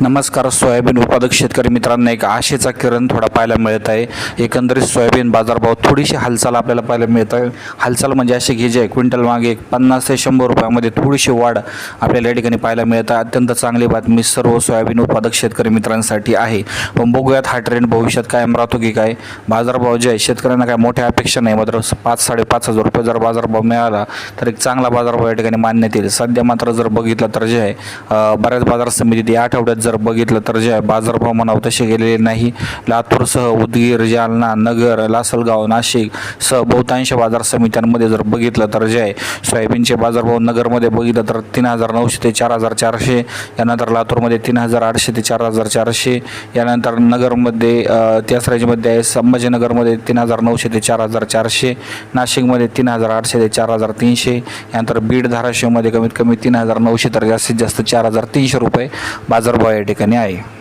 नमस्कार सोयाबीन उत्पादक शेतकरी मित्रांना एक आशेचा किरण थोडा पाहायला मिळत आहे. एकंदरीत सोयाबीन बाजारभाव थोडीशी हालचाल आपल्याला पाहायला मिळत आहे. हालचाल म्हणजे असे की जे क्विंटल मागे एक पन्नास ते शंभर रुपयामध्ये थोडीशी वाढ आपल्याला या ठिकाणी पाहायला मिळत आहे. अत्यंत चांगली बातमी सर्व सोयाबीन उत्पादक शेतकरी मित्रांसाठी आहे. पण बघूयात हा ट्रेंड भविष्यात कायम राहतो की काय? बाजारभाव जे आहे शेतकऱ्यांना काय मोठ्या अपेक्षा नाही. मात्र पाच साडेपाच हजार रुपये जर बाजारभाव मिळाला तर एक चांगला बाजारभाव या ठिकाणी मानण्यात येईल सध्या मात्र जर बघितलं तर जे आहे बऱ्याच बाजार समितीत या आठवड्यात जर बघितलं तर जे आहे बाजारभाव म्हणावं तसे गेलेले नाही. लातूरसह उदगीर जालना नगर लासलगाव नाशिक सह बहुतांश बाजार समित्यांमध्ये जर बघितलं तर जे आहे सोयाबीनचे बाजारभाव नगरमध्ये बघितलं तर तीन हजार नऊशे ते चार हजार चारशे यानंतर लातूरमध्ये तीन हजार आठशे ते चार हजार चारशे यानंतर नगरमध्ये त्याच रेंजमध्ये आहे संभाजीनगरमध्ये तीन हजार नऊशे ते चार हजार चारशे नाशिकमध्ये तीन हजार आठशे ते चार हजार तीनशे यानंतर बीड धाराशिवमध्ये कमीत कमी तीन हजार नऊशे तर जास्तीत जास्त चार हजार तीनशे रुपये बाजारभाव आहे. ठिकाणी आहे